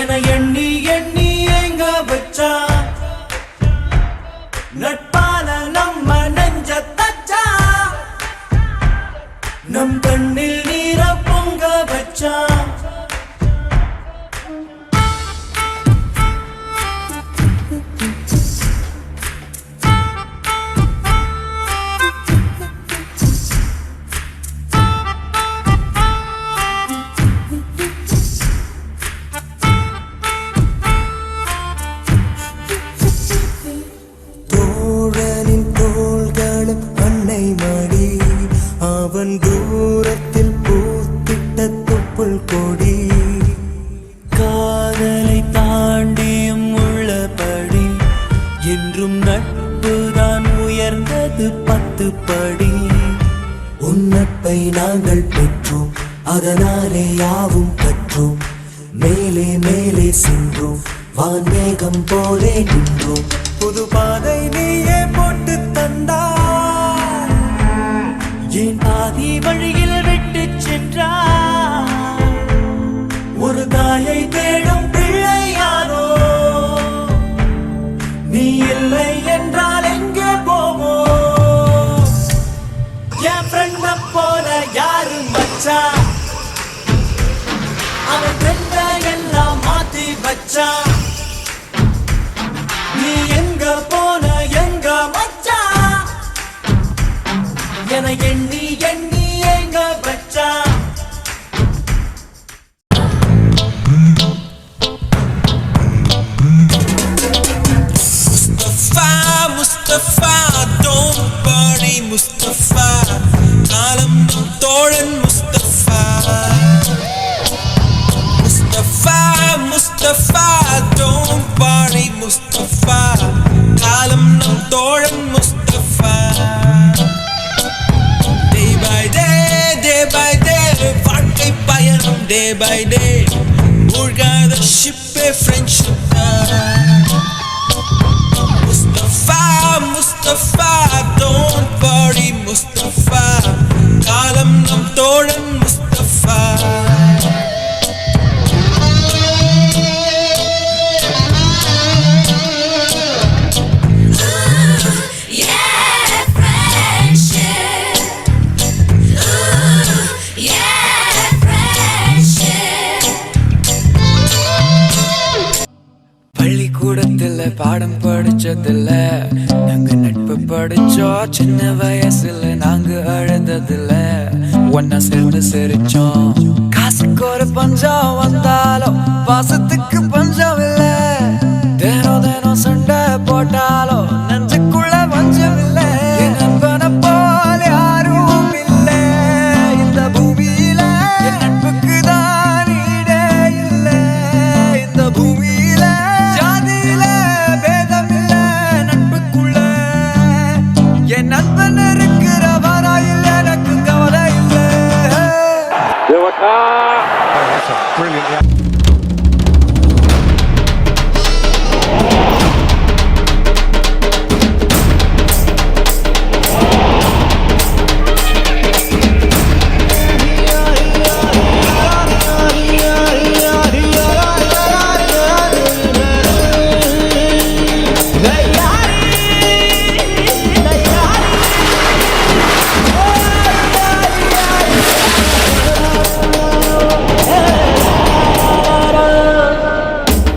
என எண்ணி எண்ணி எங்க வச்சா? நட்பால நம்ம நெஞ்ச தச்சா? நம் கண்ணில் நீர பொங்க வச்சா? உயர்ந்தது பத்து படி. உன் நாங்கள் பெற்றோம் அதனாலே யாவும் கற்றோம். மேலே மேலே சென்றோம் வான்மேகம் போலே நின்றோம். புது பாதை நீயே போட்டு தந்தார் என் பாதி வழியில் விட்டு சென்றார் ஒரு தாயை தேடும் வச்சா? அவன் எல்லாம் மாத்தி வச்சா? Mustafa, don't worry, Mustafa. காலம் நம் தோழன் Mustafa. Day by day, day by day, வாழ்க்கை பயணம் day by day. மூழ்காத ஷிப்பே பள்ளிக்கூடத்துல பாடம் படிச்சதில்ல. நாங்க நட்பு படிச்சோம் சின்ன வயசுல நாங்க அழுததில்ல. ஒன்னா சேர்ந்து சிரிச்சோம். Ah. Oh, that's a brilliant.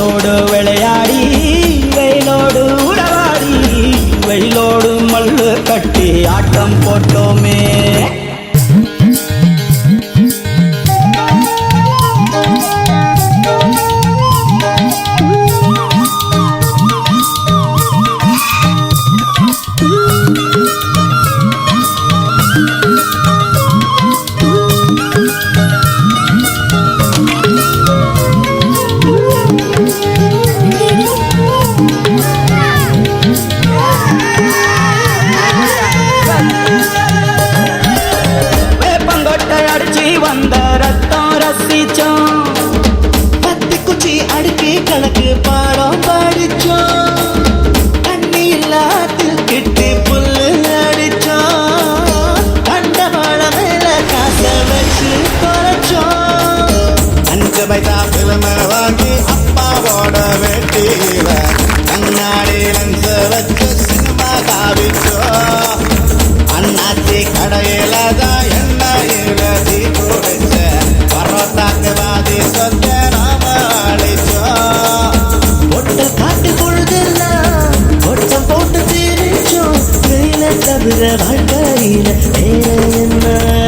வெயிலோடு கணக்கு பாடம் படிச்சோம் தண்ணி இல்லாத்தில் கிட்டு புல்லு அடிச்சோம் கண்ட வாழ மேல காச வச்சு குறைச்சோம் அஞ்சு பைசா சிலமர வாங்கி அப்பாவோட வெட்டியில അറിയില്ല വേറെ